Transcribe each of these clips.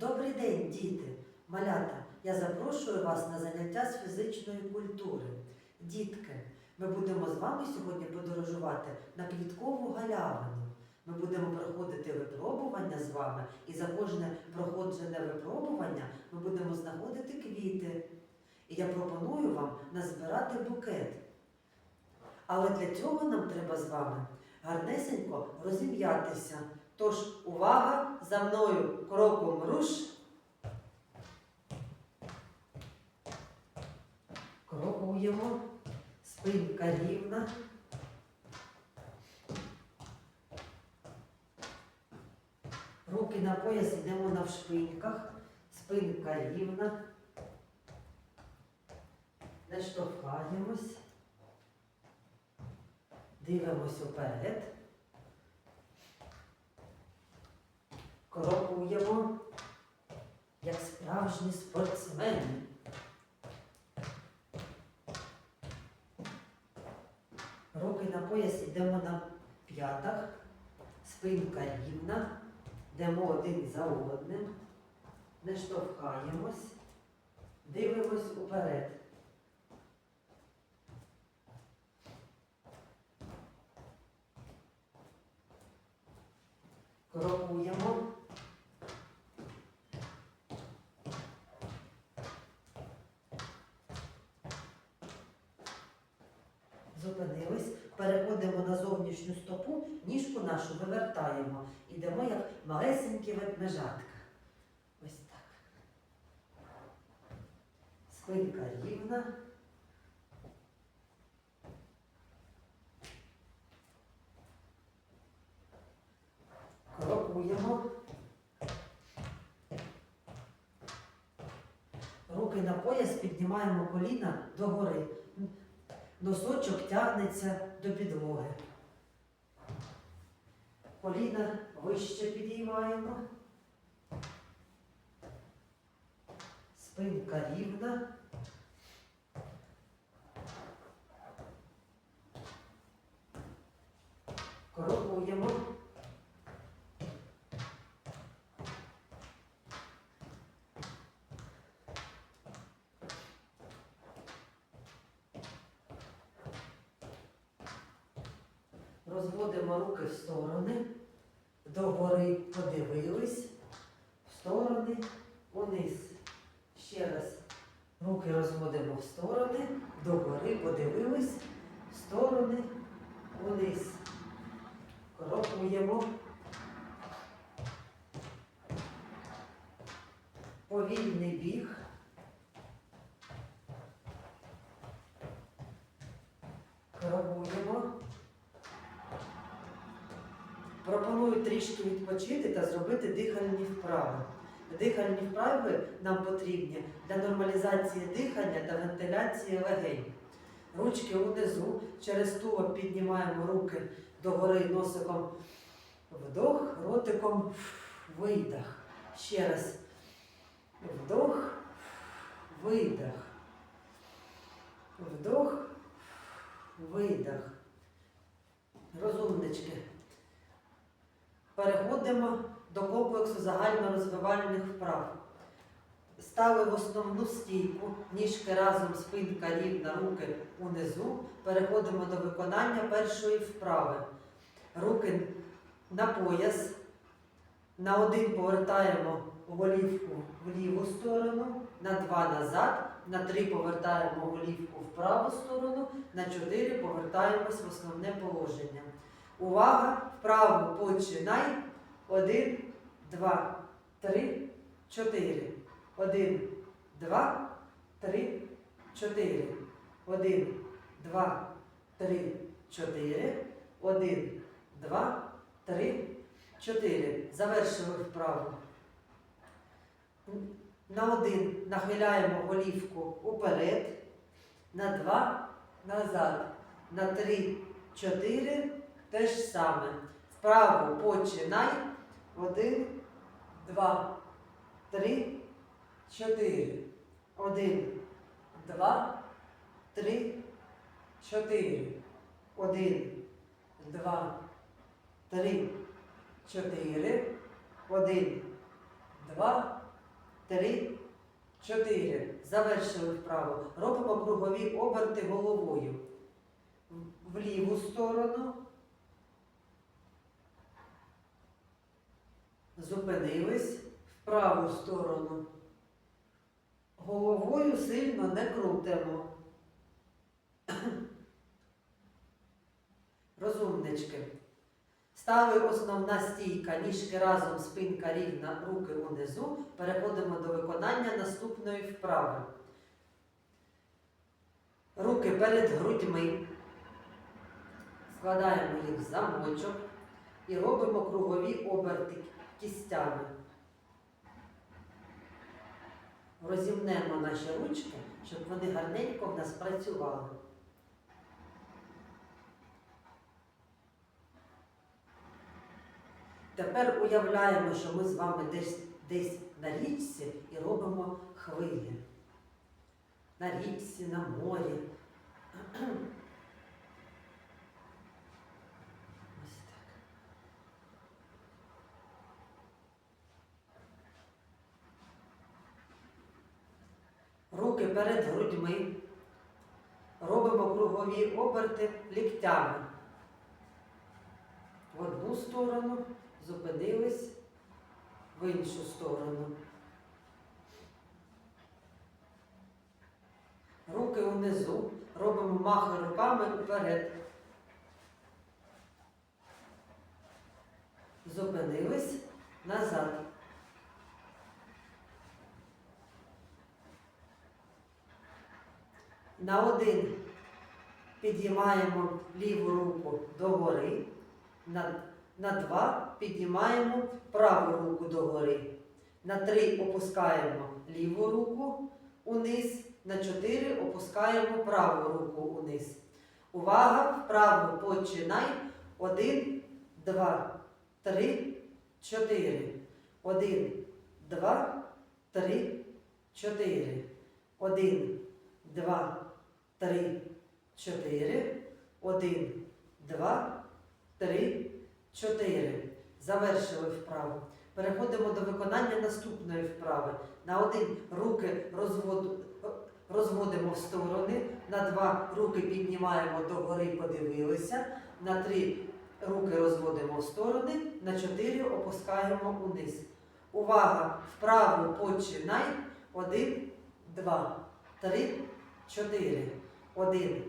Добрий день, діти! Малята! Я запрошую вас на заняття з фізичної культури. Дітки, ми будемо з вами сьогодні подорожувати на квіткову галявину. Ми будемо проходити випробування з вами, і за кожне проходжене випробування ми будемо знаходити квіти. І я пропоную вам назбирати букет. Але для цього нам треба з вами гарнесенько розім'ятися. Тож, увага за мною кроком руш. Крокуємо, спинка рівна. Руки на пояс йдемо навшпиньках, спинка рівна. Не штовхаємось. Дивимось уперед. Крокуємо, як справжні спортсмени. Руки на пояс йдемо на п'ятах, спинка рівна, йдемо один за одним, не штовхаємось, дивимось уперед. Крокуємо. Зупинились, переходимо на зовнішню стопу, ніжку нашу вивертаємо. Ідемо як малесенькі ведмежатка. Ось так. Спинка рівна. Крокуємо. Руки на пояс піднімаємо коліна догори. Носочок тягнеться до підлоги. Коліна вище підіймаємо. Спинка рівна. Крокуємо. Розводимо руки в сторони, догори подивились, в сторони, униз. Ще раз. Руки розводимо в сторони, догори подивились, в сторони, униз. Крокуємо. Повільний біг. Крокуємо. Пропоную трішки відпочити та зробити дихальні вправи. Дихальні вправи нам потрібні для нормалізації дихання та вентиляції легень. Ручки унизу, через тулуб піднімаємо руки догори носиком вдох, ротиком видих. Ще раз. Вдох, видих. Вдох, видих. Розумнички. Переходимо до комплексу загальнорозвивальних вправ. Стали в основну стійку, ніжки разом, спинка рівна, руки унизу. Переходимо до виконання першої вправи. Руки на пояс. На один повертаємо голівку в ліву сторону, на два назад, на три повертаємо голівку в праву сторону, на чотири повертаємось в основне положення. Увага! Вправо починай. Один, два, три, чотири. Один, два, три, чотири. Один, два, три, чотири. Один, два, три, чотири. Завершили вправу. На один нахиляємо голівку уперед. На два назад. На три, чотири. Те ж саме. Вправо починай. Один, два, три, чотири. Один, два, три, чотири. Один, два, три, чотири. Один, два, три, чотири. Завершили вправо. Робимо кругові оберти головою. В- ліву сторону. Зупинились в праву сторону. Головою сильно не крутимо. Розумнички. Стави основна стійка, ніжки разом, спинка рівна, руки унизу. Переходимо до виконання наступної вправи. Руки перед грудьми. Складаємо їх в замочок і робимо кругові оберти кістями. Розімнемо наші ручки, щоб вони гарненько в нас працювали. Тепер уявляємо, що ми з вами десь, десь на річці і робимо хвилі. На річці, на морі. Ось так. Руки перед грудьми. Робимо кругові оберти ліктями. В одну сторону, зупинились, в іншу сторону. Руки унизу. Робимо махи руками вперед. Зупинились назад. На один підіймаємо ліву руку догори, на, на два піднімаємо праву руку догори, на три опускаємо ліву руку униз, на чотири опускаємо праву руку униз. Увага! Вправо починай. Один, два, три, чотири. Один, два, три, чотири. Один, два, три, чотири. Один, два, три, чотири. Завершили вправу. Переходимо до виконання наступної вправи. На один руки розвод- розводимо в сторони, на два руки піднімаємо догори, подивилися, на три руки розводимо в сторони, на чотири опускаємо униз. Увага! Вправо починай. Один, два, три, чотири. Один,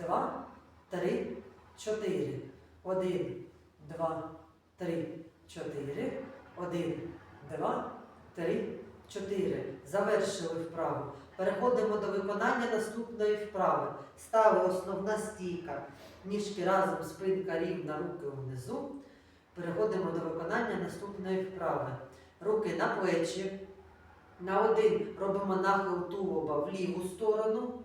два, три, чотири. Один, два, три, чотири. Один, два, три, чотири. Завершили вправу. Переходимо до виконання наступної вправи. Стави основна стійка. Ніжки разом, спинка рівна, руки внизу. Переходимо до виконання наступної вправи. Руки на плечі. На один робимо нахил тулуба в ліву сторону.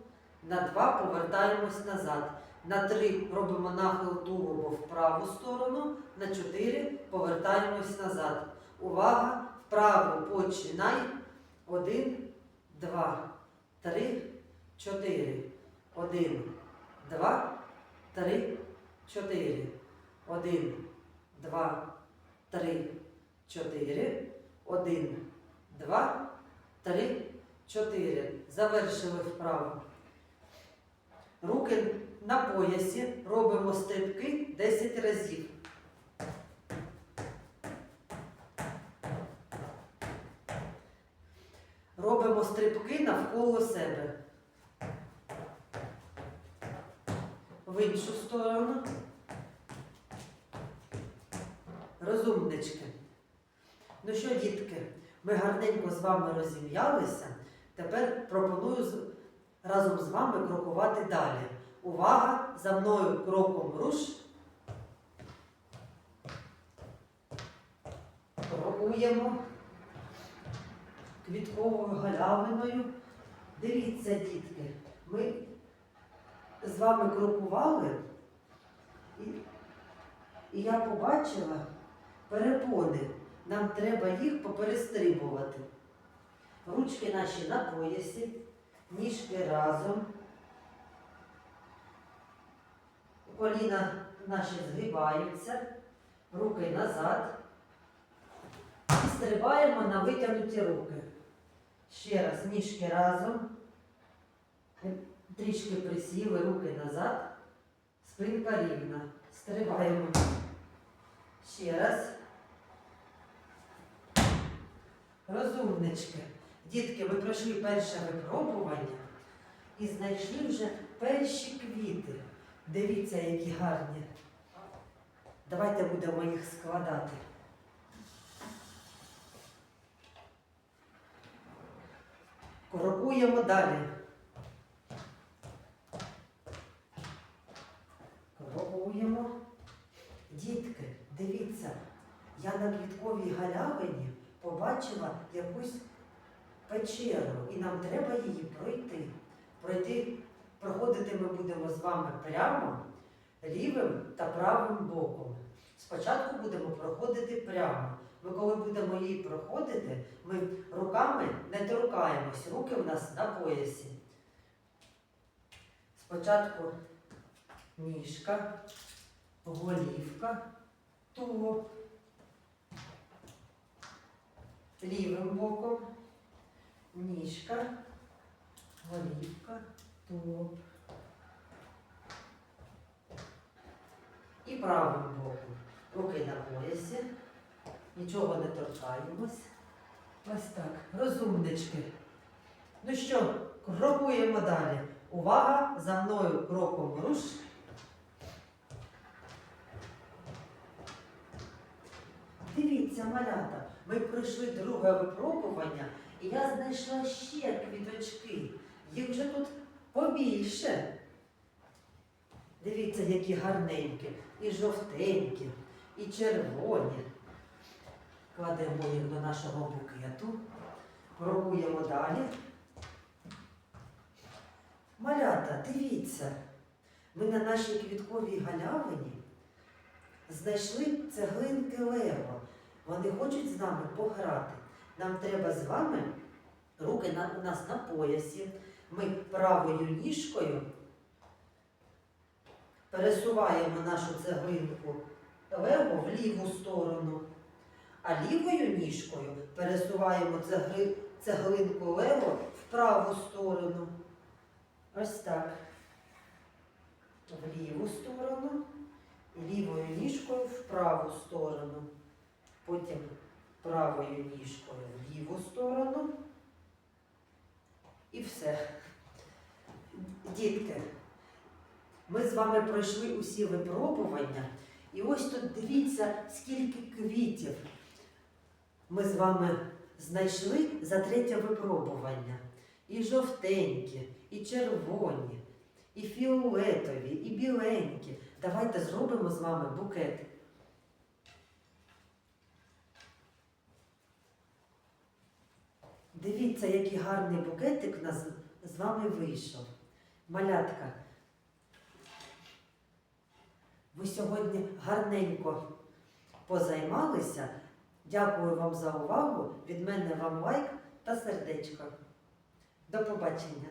На два повертаємось назад. На три робимо нахил тулуба в праву сторону. На чотири повертаємось назад. Увага! Вправо починай. Один, два, три, чотири. Один, два, три, чотири. Один, два, три, чотири. Один, два, три, чотири. Завершили вправу. Руки на поясі. Робимо стрибки 10 разів. Робимо стрибки навколо себе. В іншу сторону. Розумнички. Ну що, дітки, ми гарненько з вами розім'ялися. Тепер пропоную разом з вами крокувати далі. Увага! За мною кроком руш. Крокуємо квітковою галявиною. Дивіться, дітки, ми з вами крокували, і, і я побачила перепони. Нам треба їх поперестрибувати. Ручки наші на поясі, ніжки разом. Коліна наші згибаються, руки назад. І стрибаємо на витягнуті руки. Ще раз, ніжки разом. Трішки присіли, руки назад. Спинка рівна. Стриваємо. Ще раз. Розумнички. Дітки, ви пройшли перше випробування і знайшли вже перші квіти. Дивіться, які гарні. Давайте будемо їх складати. Крокуємо далі. Крокуємо. Дітки, дивіться, я на квітковій галявині побачила якусь печеру, і нам треба її пройти. Пройти, проходити ми будемо з вами прямо, лівим та правим боком. Спочатку будемо проходити прямо. Ми коли будемо її проходити, ми руками не торкаємось, руки в нас на поясі. Спочатку ніжка, голівка, тулуб. Лівим боком, ніжка, голівка, тулуб. І правим боком. Руки на поясі. Нічого не торкаємось. Ось так. Розумнички. Ну що, крокуємо далі. Увага! За мною кроком руш. Дивіться, малята, ми пройшли друге випробування, я знайшла ще квіточки. Їх вже тут побільше. Дивіться, які гарненькі, і жовтенькі, і червоні. Кладемо їх до нашого букету, крокуємо далі. Малята, дивіться, ми на нашій квітковій галявині знайшли цеглинки Лего. Вони хочуть з нами пограти. Нам треба з вами, руки на, у нас на поясі. Ми правою ніжкою пересуваємо нашу цеглинку Лего в ліву сторону, а лівою ніжкою пересуваємо цегли, цеглинку Лего в праву сторону. Ось так. В ліву сторону лівою ніжкою в праву сторону. Потім правою ніжкою в ліву сторону. І все. Дітки, ми з вами пройшли усі випробування. І ось тут дивіться, скільки квітів ми з вами знайшли за третє випробування. І жовтенькі, і червоні, і фіолетові, і біленькі. Давайте зробимо з вами букет. Дивіться, який гарний букетик у нас з вами вийшов. Малятка. Ви сьогодні гарненько позаймалися. Дякую вам за увагу. Від мене вам лайк та сердечко. До побачення.